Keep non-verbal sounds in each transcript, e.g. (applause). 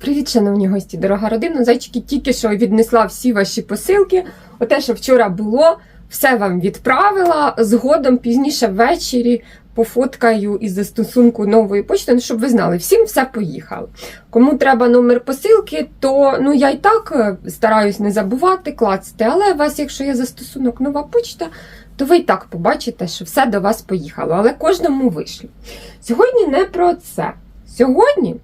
Привіт, шановні гості, дорога родина. Зайчики тільки що віднесла всі ваші посилки. Оте, що вчора було, все вам відправила. Згодом пізніше ввечері пофоткаю із застосунку нової почти, ну, щоб ви знали, всім все поїхало. Кому треба номер посилки, то ну я й так е, стараюсь не забувати, клацати, але у вас, якщо є застосунок нова почта, то ви й так побачите, що все до вас поїхало, але кожному вийшло. Сьогодні не про це. Сьогодні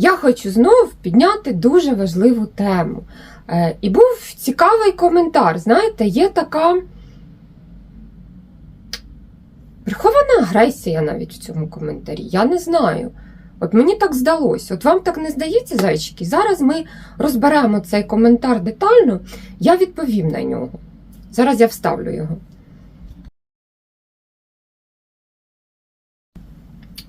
я хочу знову підняти дуже важливу тему. Е, і був цікавий коментар. Знаєте, є така прихована агресія навіть в цьому коментарі. Я не знаю. От мені так здалося. От вам так не здається, зайчики? Зараз ми розберемо цей коментар детально, я відповім на нього. Зараз я вставлю його.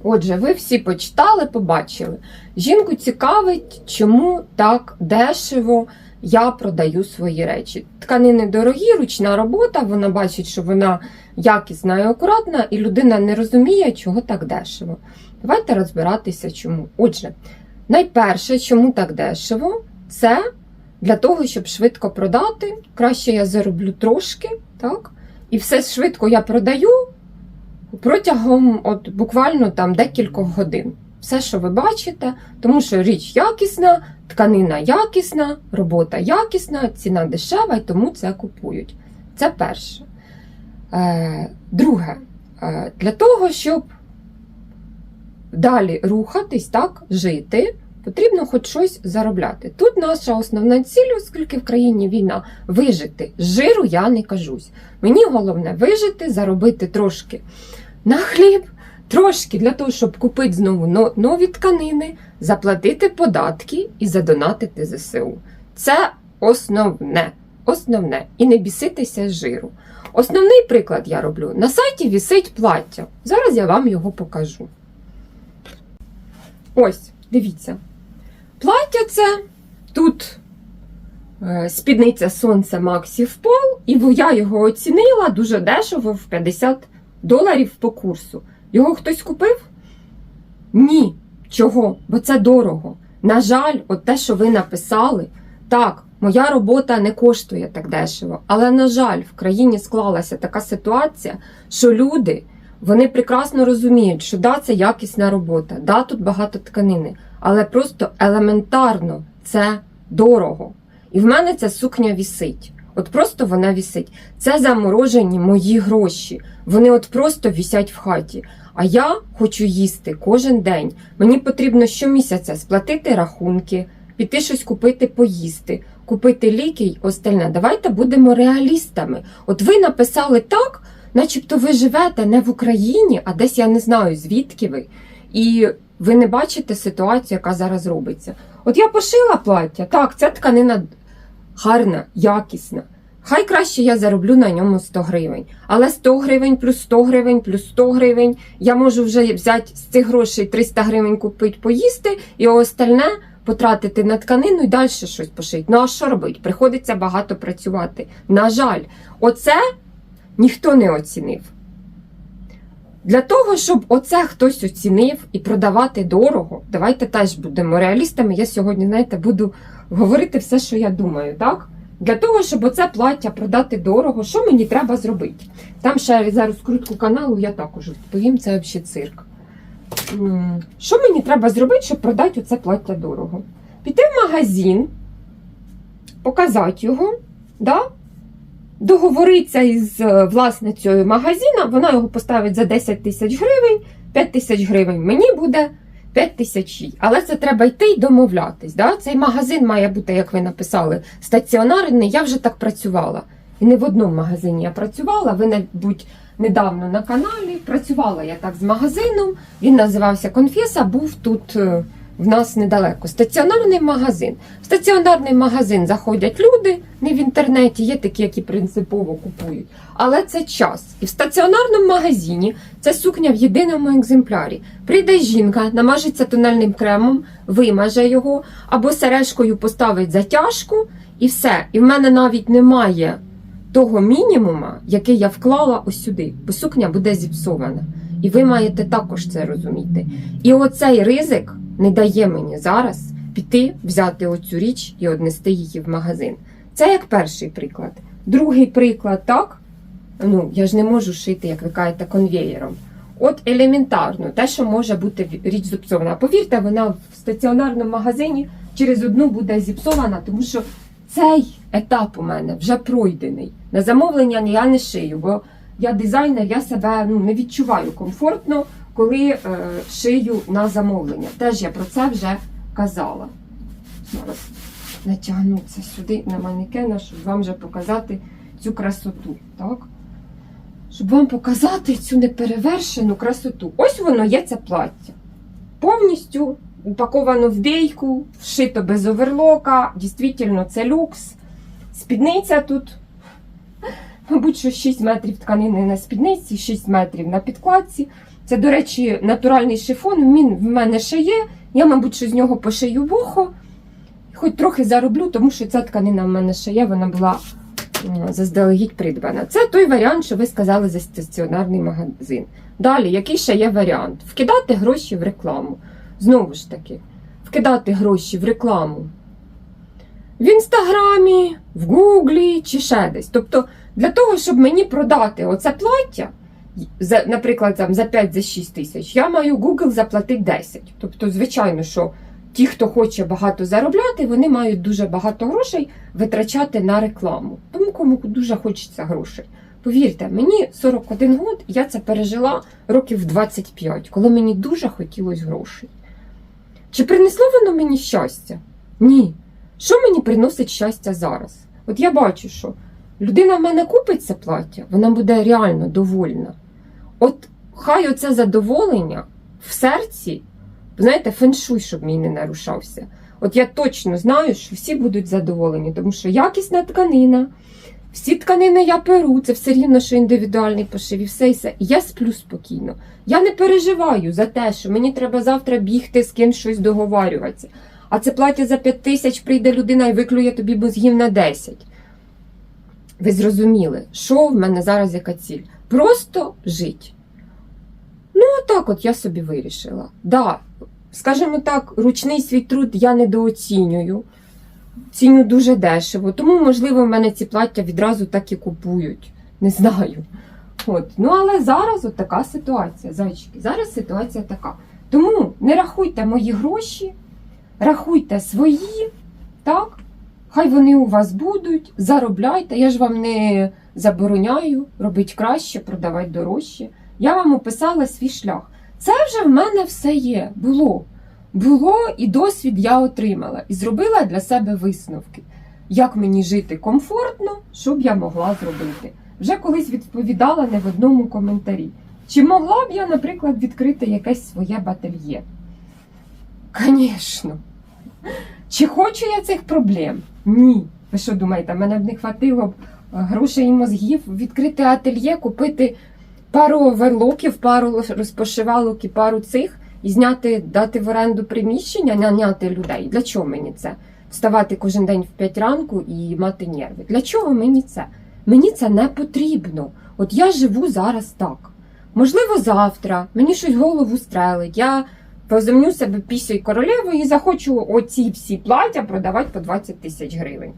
Отже, ви всі почитали, побачили. Жінку цікавить, чому так дешево я продаю свої речі. Тканини дорогі, ручна робота, вона бачить, що вона якісна і акуратна, і людина не розуміє, чого так дешево. Давайте розбиратися, чому. Отже, найперше, чому так дешево, це для того, щоб швидко продати. Краще я зароблю трошки, так? І все швидко я продаю протягом от буквально там декількох годин. Все, що ви бачите, тому що річ якісна, тканина якісна, робота якісна, ціна дешева, і тому це купують. Це перше. Е, Друге, е, для того, щоб далі рухатись, так, жити, потрібно хоч щось заробляти. Тут наша основна ціль, оскільки в країні війна, вижити. Жиру я не кажусь. Мені головне вижити, заробити трошки на хліб, трошки для того, щоб купити знову нові тканини, заплатити податки і задонатити ЗСУ. Це основне. Основне. І не біситися жиру. Основний приклад я роблю. На сайті вісить плаття. Зараз я вам його покажу. Ось, дивіться. Плаття це тут е, спідниця сонце Максі в пол, і я його оцінила дуже дешево в 50 доларів по курсу. Його хтось купив? Ні. Чого? Бо це дорого. На жаль, от те, що ви написали, так, моя робота не коштує так дешево. Але, на жаль, в країні склалася така ситуація, що люди вони прекрасно розуміють, що да, це якісна робота, да, тут багато тканини, але просто елементарно це дорого. І в мене ця сукня вісить. От просто вона вісить. Це заморожені мої гроші. Вони от просто вісять в хаті. А я хочу їсти кожен день. Мені потрібно щомісяця сплатити рахунки, піти щось купити, поїсти, купити ліки й остальне. Давайте будемо реалістами. От ви написали так, начебто ви живете не в Україні, а десь я не знаю, звідки ви. І ви не бачите ситуацію, яка зараз робиться. От я пошила плаття, так, ця тканина гарна, якісна. Хай краще я зароблю на ньому 100 гривень. Але 100 гривень плюс 100 гривень плюс 100 гривень я можу вже взяти з цих грошей 300 гривень купити, поїсти і остальне потратити на тканину і далі щось пошити. Ну а що робити? Приходиться багато працювати. На жаль, оце ніхто не оцінив. Для того, щоб оце хтось оцінив і продавати дорого, давайте теж будемо реалістами. Я сьогодні, знаєте, буду говорити все, що я думаю, так? Для того, щоб оце плаття продати дорого, що мені треба зробити? Там ще за розкрутку каналу я також відповім, це взагалі цирк. Що мені треба зробити, щоб продати оце плаття дорого? Піти в магазин, показати його, да? Договоритися із е, власницею магазина, вона його поставить за 10 тисяч гривень, 5 тисяч гривень мені буде 5 тисяч. Але це треба йти і домовлятись. Да? Цей магазин має бути, як ви написали, стаціонарний. Я вже так працювала. І не в одному магазині я працювала. Ви, мабуть, недавно на каналі. Працювала я так з магазином. Він називався Конфеса, був тут е, в нас недалеко. Стаціонарний магазин. В стаціонарний магазин заходять люди, не в інтернеті, є такі, які принципово купують. Але це час. І в стаціонарному магазині це сукня в єдиному екземплярі. Прийде жінка, намажеться тональним кремом, вимаже його, або сережкою поставить затяжку, і все. І в мене навіть немає того мінімума, який я вклала ось сюди, бо сукня буде зіпсована. І ви маєте також це розуміти. І оцей ризик не дає мені зараз піти, взяти оцю річ і однести її в магазин. Це як перший приклад. Другий приклад, так? Ну, я ж не можу шити, як ви кажете, конвеєром. От елементарно, те, що може бути річ зіпсована. Повірте, вона в стаціонарному магазині через одну буде зіпсована, тому що цей етап у мене вже пройдений. На замовлення я не шию, бо я дизайнер, я себе ну, не відчуваю комфортно, коли е, шию на замовлення. Теж я про це вже казала. Зараз натягну це сюди на манекена, щоб вам вже показати цю красоту. Так? Щоб вам показати цю неперевершену красоту. Ось воно є це плаття. Повністю упаковано в бійку, вшито без оверлока. Дійсно, це люкс. Спідниця тут, мабуть, що 6 метрів тканини на спідниці, 6 метрів на підкладці. Це, до речі, натуральний шифон. Він в мене ще є. Я, мабуть, що з нього пошию вухо. Хоч трохи зароблю, тому що ця тканина в мене ще є, вона була заздалегідь придбана. Це той варіант, що ви сказали за стаціонарний магазин. Далі, який ще є варіант? Вкидати гроші в рекламу. Знову ж таки, вкидати гроші в рекламу в інстаграмі, в гуглі чи ще десь. Тобто, для того, щоб мені продати оце плаття, за, наприклад, там, за 5-6 тисяч, я маю Google заплатити 10. Тобто, звичайно, що ті, хто хоче багато заробляти, вони мають дуже багато грошей витрачати на рекламу. Тому кому дуже хочеться грошей. Повірте, мені 41 год, я це пережила років 25, коли мені дуже хотілося грошей. Чи принесло воно мені щастя? Ні. Що мені приносить щастя зараз? От я бачу, що людина в мене купить це плаття, вона буде реально довольна. От хай оце задоволення в серці, знаєте, феншуй, щоб мій не нарушався. От я точно знаю, що всі будуть задоволені, тому що якісна тканина, всі тканини я перу, це все рівно, що індивідуальний пошив, і все і все. Я сплю спокійно. Я не переживаю за те, що мені треба завтра бігти з ким щось договарюватися. А це плаття за 5 тисяч прийде людина і виклює тобі мозгів на 10. Ви зрозуміли, що в мене зараз яка ціль? Просто жить. Ну, отак от я собі вирішила. Да, скажімо так, ручний свій труд я недооцінюю. Ціню дуже дешево. Тому, можливо, в мене ці плаття відразу так і купують. Не знаю. От. Ну, але зараз от така ситуація, зайчики. Зараз ситуація така. Тому не рахуйте мої гроші, рахуйте свої, так? Хай вони у вас будуть, заробляйте. Я ж вам не забороняю робити краще, продавати дорожче. Я вам описала свій шлях. Це вже в мене все є. Було. Було і досвід я отримала, і зробила для себе висновки, як мені жити комфортно, щоб я могла зробити. Вже колись відповідала не в одному коментарі. Чи могла б я, наприклад, відкрити якесь своє батальє? Звісно. Чи хочу я цих проблем? Ні. Ви що думаєте, мене б не хватило б е, грошей і мозгів відкрити ательє, купити пару оверлоків, пару розпошивалок і пару цих, і зняти, дати в оренду приміщення, наняти людей. Для чого мені це? Вставати кожен день в 5 ранку і мати нерви. Для чого мені це? Мені це не потрібно. От я живу зараз так. Можливо, завтра мені щось голову стрелить. Я поземню себе пісею королевою і захочу оці всі плаття продавати по 20 тисяч гривень.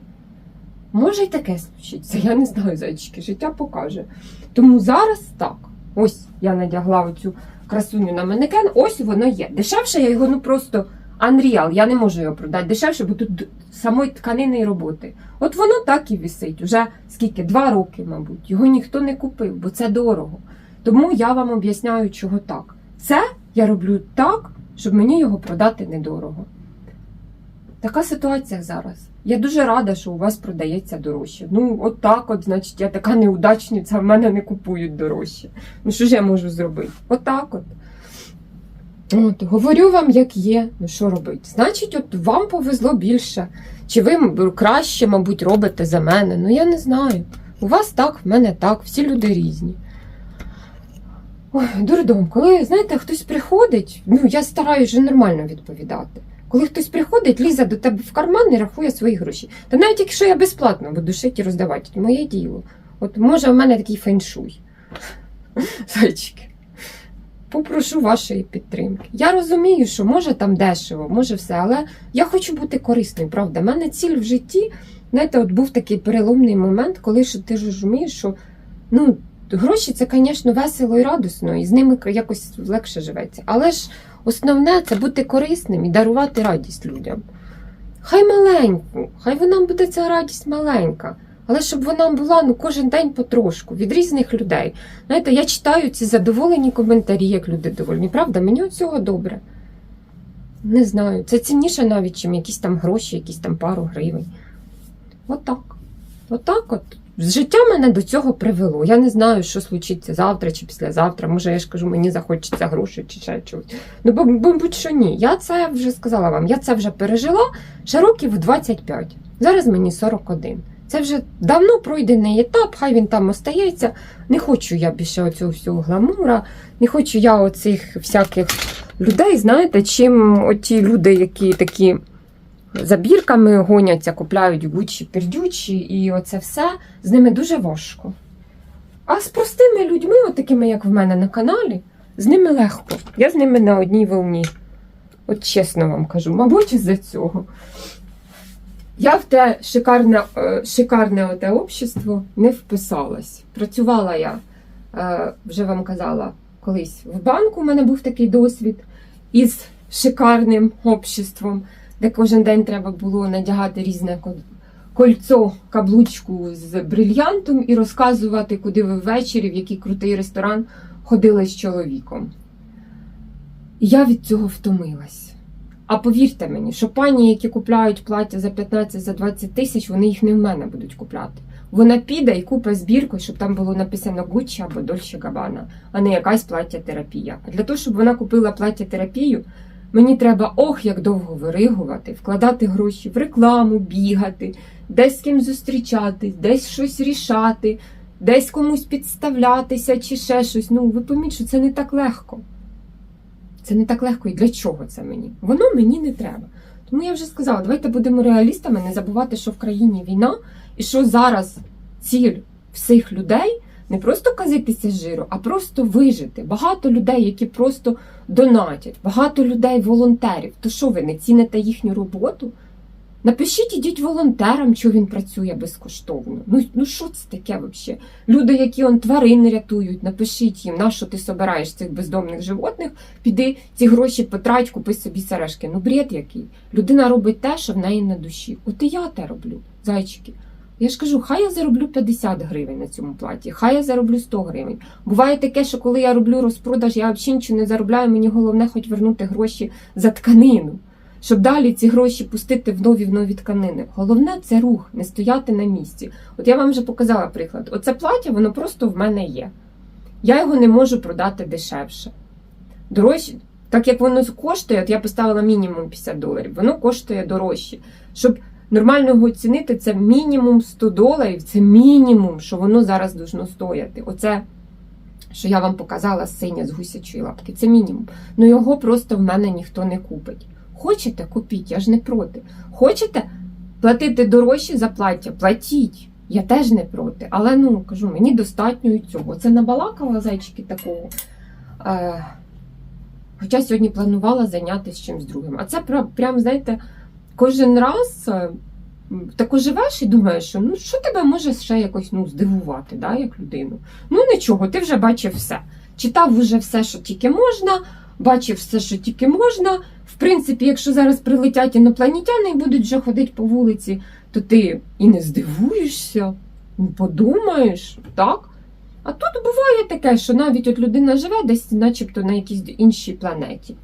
Може й таке случиться, я не знаю, зайчики, життя покаже. Тому зараз так. Ось я надягла оцю красуню на манекен, ось воно є. Дешевше я його ну просто Unreal, я не можу його продати дешевше, бо тут самої тканини і роботи. От воно так і висить. Уже скільки? Два роки, мабуть. Його ніхто не купив, бо це дорого. Тому я вам об'ясняю, чого так. Це я роблю так, щоб мені його продати недорого. Така ситуація зараз. Я дуже рада, що у вас продається дорожче. Ну, от так, от, значить, я така неудачниця, в мене не купують дорожче. Ну, що ж я можу зробити? Отак от. От, говорю вам, як є, ну що робити? Значить, от вам повезло більше. Чи ви краще, мабуть, робите за мене? Ну я не знаю. У вас так, в мене так, всі люди різні. Ой, дурдом, коли, знаєте, хтось приходить, ну я стараюся вже нормально відповідати. Коли хтось приходить, лізе до тебе в карман і рахує свої гроші. Та навіть якщо я безплатно буду шити роздавати, то моє діло. От може в мене такий феншуй. Зайчики. попрошу вашої підтримки. Я розумію, що може там дешево, може все, але я хочу бути корисною, правда. У мене ціль в житті, знаєте, от був такий переломний момент, коли ти розумієш, що ну, гроші це, звісно, весело і радісно, і з ними якось легше живеться. Але ж основне це бути корисним і дарувати радість людям. Хай маленьку, хай вона буде ця радість маленька. Але щоб вона була ну, кожен день потрошку від різних людей. Знаєте, я читаю ці задоволені коментарі, як люди довольні. Правда, мені от цього добре. Не знаю, це цінніше навіть, чим якісь там гроші, якісь там пару гривень. Отак. Отак от. Життя мене до цього привело. Я не знаю, що случиться завтра чи післязавтра. Може, я ж кажу, мені захочеться грошей чи ще чогось. Ну, бо, бо будь-що ні. Я це вже сказала вам, я це вже пережила ще років 25. Зараз мені 41. Це вже давно пройдений етап, хай він там остається. Не хочу я більше оцього всього гламура, не хочу я оцих всяких людей, знаєте, чим оті люди, які такі забірками гоняться, купляють гучі пердючі, і оце все з ними дуже важко. А з простими людьми, такими, як в мене на каналі, з ними легко. Я з ними на одній волні. От чесно вам кажу, мабуть, із-за цього. Я в те шикарне, е, шикарне оте общество не вписалась. Працювала я, е, вже вам казала, колись в банку у мене був такий досвід із шикарним обществом, де кожен день треба було надягати різне кольцо, каблучку з брильянтом і розказувати, куди ви ввечері, в який крутий ресторан ходили з чоловіком. І я від цього втомилась. А повірте мені, що пані, які купляють плаття за 15 за 20 тисяч, вони їх не в мене будуть купляти. Вона піде і купить збірку, щоб там було написано Gucci або Dolce Gabbana, а не якась плаття терапія. А для того, щоб вона купила плаття терапію, мені треба ох, як довго виригувати, вкладати гроші в рекламу, бігати, десь з ким зустрічатись, десь щось рішати, десь комусь підставлятися чи ще щось. Ну, ви поміть, що це не так легко. Це не так легко і для чого це мені? Воно мені не треба. Тому я вже сказала, давайте будемо реалістами, не забувати, що в країні війна, і що зараз ціль всіх людей не просто казитися жиру, а просто вижити. Багато людей, які просто донатять, багато людей волонтерів. То що ви не ціните їхню роботу? Напишіть, ідіть волонтерам, що він працює безкоштовно. Ну, ну що це таке взагалі? Люди, які он тварин рятують, напишіть їм, на що ти собираєш цих бездомних животних, піди ці гроші потрать, купи собі сережки. Ну, бред який. Людина робить те, що в неї на душі. От і я те роблю, зайчики. Я ж кажу, хай я зароблю 50 гривень на цьому платі, хай я зароблю 100 гривень. Буває таке, що коли я роблю розпродаж, я взагалі нічого не заробляю, мені головне хоч вернути гроші за тканину щоб далі ці гроші пустити в нові в нові тканини. Головне це рух, не стояти на місці. От я вам вже показала приклад. Оце плаття, воно просто в мене є. Я його не можу продати дешевше. Дорожче, так як воно коштує, от я поставила мінімум 50 доларів, воно коштує дорожче. Щоб нормально його оцінити, це мінімум 100 доларів, це мінімум, що воно зараз должно стояти. Оце, що я вам показала синя з гусячої лапки, це мінімум. Ну його просто в мене ніхто не купить. Хочете, купіть, я ж не проти. Хочете платити дорожче за плаття? Платіть. Я теж не проти. Але ну кажу, мені достатньо цього. Це набалакала зайчики такого. Е, хоча сьогодні планувала зайнятися чимось другим. А це прям знаєте, кожен раз е, тако живеш і думаєш, що ну що тебе може ще якось ну, здивувати, да, як людину. Ну нічого, ти вже бачив все. Читав вже все, що тільки можна, бачив все, що тільки можна. В принципі, якщо зараз прилетять інопланетяни і будуть вже ходити по вулиці, то ти і не здивуєшся, не подумаєш, так? А тут буває таке, що навіть от людина живе десь, начебто, на якійсь іншій планеті.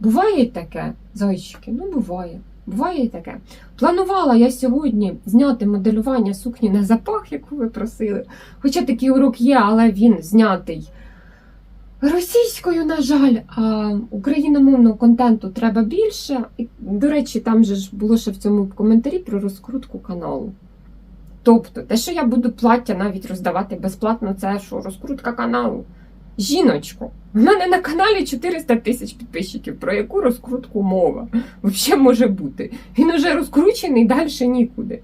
Буває таке, зайчики, ну буває. Буває і таке. Планувала я сьогодні зняти моделювання сукні на запах, яку ви просили. Хоча такий урок є, але він знятий російською, на жаль, а україномовного контенту треба більше. До речі, там же ж було ще в цьому коментарі про розкрутку каналу. Тобто, те, що я буду плаття навіть роздавати безплатно, це що розкрутка каналу. Жіночко, в мене на каналі 400 тисяч підписчиків. Про яку розкрутку мова? Взагалі може бути. Він уже розкручений далі нікуди.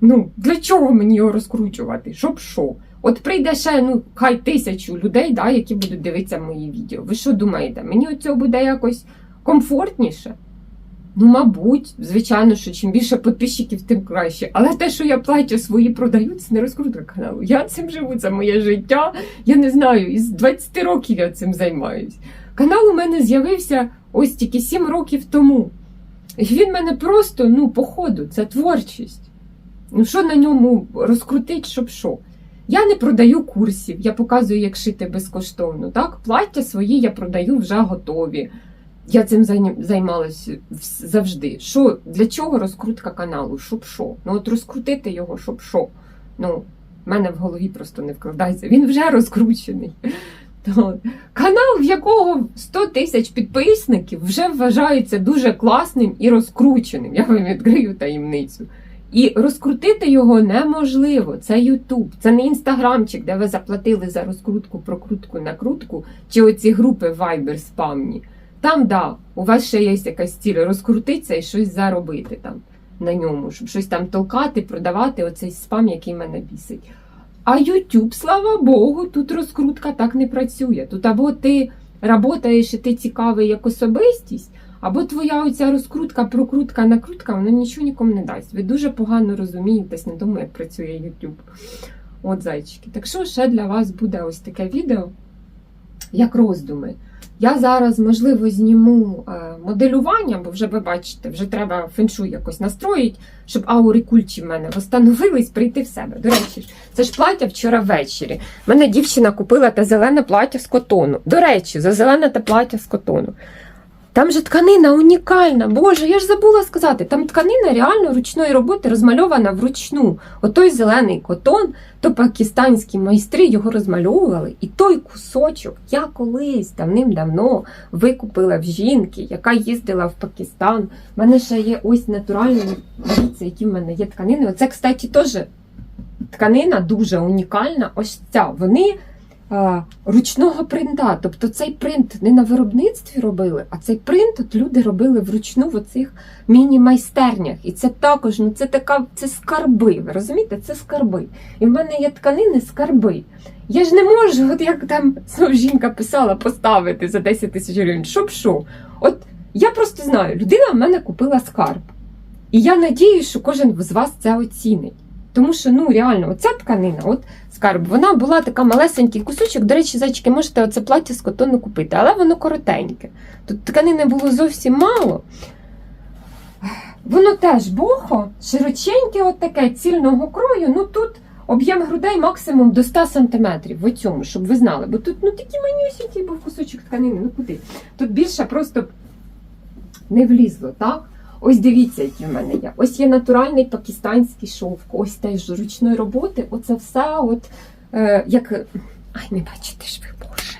Ну, для чого мені його розкручувати? Щоб що? От прийде ще, ну, хай тисячу людей, да, які будуть дивитися мої відео. Ви що думаєте? Мені цього буде якось комфортніше? Ну, мабуть, звичайно, що чим більше підписчиків, тим краще. Але те, що я плаття свої продаю, це не розкрутка каналу. Я цим живу, це моє життя. Я не знаю, із 20 років я цим займаюсь. Канал у мене з'явився ось тільки 7 років тому. І він мене просто, ну, по ходу, це творчість. Ну, що на ньому розкрутить, щоб що? Я не продаю курсів, я показую, як шити безкоштовно. Так? Плаття свої я продаю вже готові. Я цим вс- завжди. Що, для чого розкрутка каналу? Щоб що? Ну от розкрутити його, щоб що? Ну, в мене в голові просто не вкладається. Він вже розкручений. То, канал, в якого 100 тисяч підписників, вже вважається дуже класним і розкрученим. Я вам відкрию таємницю. І розкрутити його неможливо. Це Ютуб, це не інстаграмчик, де ви заплатили за розкрутку, прокрутку, накрутку, чи оці групи Viber спамні. Там, да, у вас ще є якась ціль розкрутитися і щось заробити там на ньому, щоб щось там толкати, продавати, оцей спам, який мене бісить. А YouTube, слава Богу, тут розкрутка так не працює. Тут або ти работаєш і ти цікавий як особистість, або твоя оця розкрутка, прокрутка, накрутка, вона нічого нікому не дасть. Ви дуже погано розумієтесь на тому, як працює YouTube. От зайчики. Так що ще для вас буде ось таке відео, як роздуми. Я зараз, можливо, зніму е, моделювання, бо вже ви бачите, вже треба феншуй якось настроїти, щоб аури культі в мене встановились, прийти в себе. До речі, це ж плаття вчора ввечері. Мене дівчина купила те зелене плаття з котону. До речі, за зелене те плаття з котону. Там же тканина унікальна. Боже, я ж забула сказати, там тканина реально ручної роботи розмальована вручну. Отой зелений котон, то пакистанські майстри його розмальовували. І той кусочок я колись давним-давно викупила в жінки, яка їздила в Пакистан. У мене ще є ось натуральні, дивіться, які в мене є тканини. Оце, кстати, теж тканина дуже унікальна. Ось ця. Вони ручного принта. Тобто цей принт не на виробництві робили, а цей принт от люди робили вручну в оцих міні-майстернях. І це також, ну це така, це скарби. Ви розумієте? Це скарби. І в мене є тканини скарби. Я ж не можу, от як там знов (laughs) жінка писала, поставити за 10 тисяч гривень. Щоб що? От я просто знаю, людина в мене купила скарб. І я надіюсь, що кожен з вас це оцінить. Тому що ну реально, оця тканина, от скарб, вона була така малесенький кусочок. До речі, зайчики, можете оце плаття з котону купити, але воно коротеньке. Тут тканини було зовсім мало. Воно теж бохо, широченьке, от таке цільного крою. Ну тут об'єм грудей максимум до 100 см в цьому, щоб ви знали. Бо тут ну такий манюсінький був кусочок тканини. Ну куди? Тут більше просто не влізло, так? Ось дивіться, які в мене є. Ось є натуральний пакистанський шовк, ось теж ручної роботи. Оце все, от е, як. Ай, не бачите ж ви, Боже.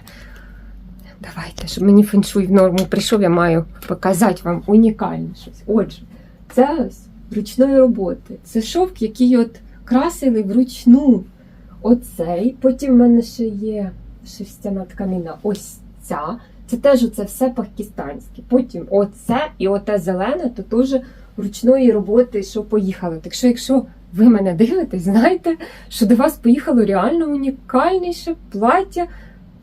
Давайте, щоб мені феншуй в норму прийшов, я маю показати вам унікальне щось. Отже, це ось ручної роботи. Це шовк, який от красили вручну. Оцей. Потім в мене ще є шерстяна тканина. Ось ця. Це теж оце все пакистанське. Потім оце і оте зелене, то теж ручної роботи, що поїхало. Так що, якщо ви мене дивитесь, (laughs) знайте, що до вас поїхало реально унікальніше плаття,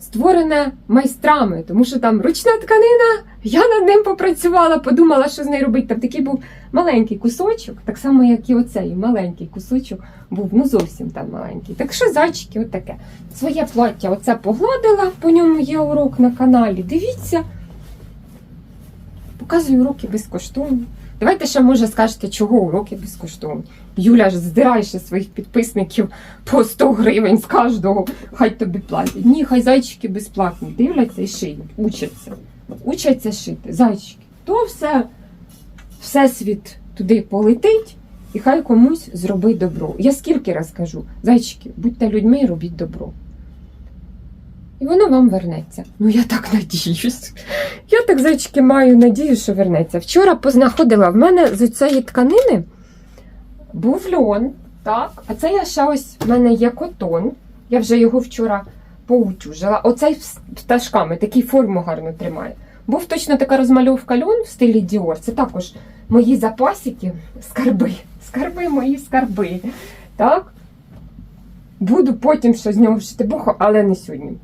створене майстрами, тому що там ручна тканина, я над ним попрацювала, подумала, що з нею робити. Там такий був маленький кусочок, так само, як і оцей маленький кусочок був, ну зовсім там маленький. Так що зайчики, отаке. Своє плаття оце погладила, по ньому є урок на каналі. Дивіться. Показую уроки безкоштовні. Давайте ще, може, скажете, чого уроки безкоштовні. Юля ж здирає ще своїх підписників по 100 гривень з кожного, хай тобі платять. Ні, хай зайчики безплатні. Дивляться і шиють, учаться. Учаться шити. Зайчики. То все, всесвіт туди полетить, і хай комусь зробить добро. Я скільки раз кажу, зайчики, будьте людьми і робіть добро. І воно вам вернеться. Ну, я так надіюсь. Я так, зайчики, маю надію, що вернеться. Вчора познаходила в мене з цієї тканини був льон, так, а це я ще ось в мене є котон. Я вже його вчора поутюжила. Оцей з пташками, такий форму гарно тримає. Був точно така розмальовка льон в стилі Діор. Це також мої запасики, скарби. Скарби, мої скарби. Так? Буду потім ще з нього вшити бухо, але не сьогодні.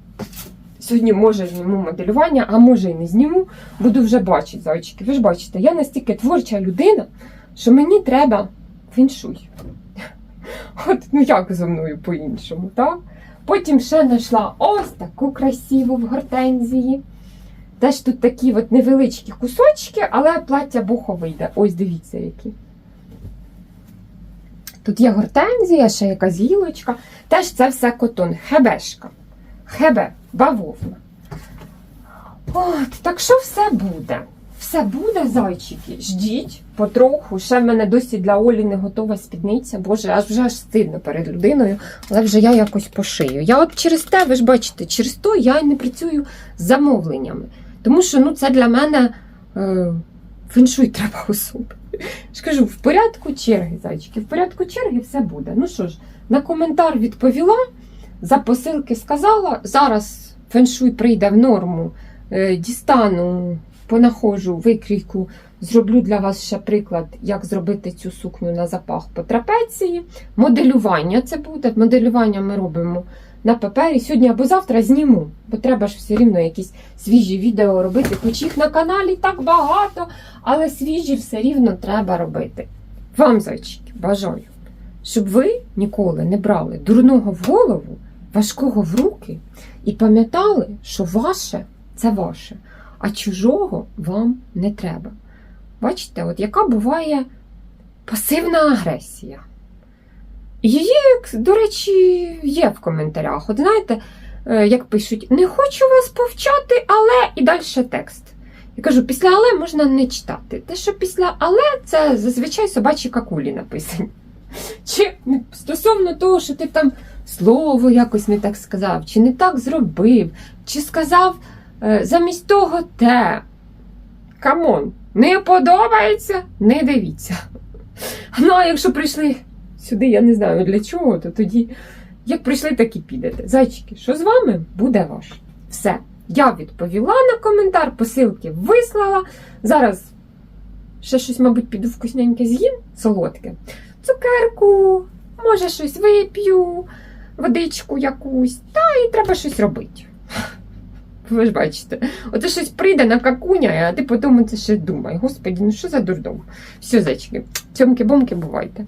Сьогодні може зніму моделювання, а може і не зніму. Буду вже бачити зайчики. Ви ж бачите, я настільки творча людина, що мені треба фіншуй. От ну як зо мною по-іншому, так? Потім ще знайшла ось таку красиву в гортензії. Теж тут такі от невеличкі кусочки, але плаття бухо вийде. Ось дивіться які. Тут є гортензія, ще якась гілочка. Теж це все котон. Хебешка. Хебе, бавовна. От, так що все буде? Все буде, зайчики. Ждіть потроху. Ще в мене досі для Олі не готова спідниця. Боже, аж вже аж стидно перед людиною, але вже я якось пошию. Я от через те, ви ж бачите, через то я не працюю з замовленнями. Тому що ну, це для мене е, феншуй треба особи. ж в порядку черги, зайчики, в порядку черги все буде. Ну що ж, на коментар відповіла, за посилки сказала. Зараз феншуй прийде в норму. Е, дістану, понаходжу викрійку, зроблю для вас ще приклад, як зробити цю сукню на запах по трапеції. Моделювання це буде. Моделювання ми робимо на папері. Сьогодні або завтра зніму, бо треба ж все рівно якісь свіжі відео робити. Хоч їх на каналі так багато, але свіжі все рівно треба робити. Вам, зайчики, бажаю, щоб ви ніколи не брали дурного в голову, важкого в руки і пам'ятали, що ваше це ваше, а чужого вам не треба. Бачите, от яка буває пасивна агресія. Її, до речі, є в коментарях. От знаєте, е, як пишуть, не хочу вас повчати, але і далі текст. Я кажу, після але можна не читати. Те, що після але це зазвичай собачі какулі написані. Чи стосовно того, що ти там слово якось не так сказав, чи не так зробив, чи сказав е, замість того те. Камон, не подобається, не дивіться. (laughs) Ну, а якщо прийшли сюди, я не знаю для чого, то тоді, як прийшли, так і підете. Зайчики, що з вами буде ваш? Все. Я відповіла на коментар, посилки вислала. Зараз ще щось, мабуть, піду вкусненьке з'їм, солодке. Цукерку, може, щось вип'ю, водичку якусь, та і треба щось робити. Ви ж бачите, оце щось прийде на какуня, а ти потім це ще думай. Господі, ну що за дурдом? Все, зайчики, цьомки-бомки, бувайте.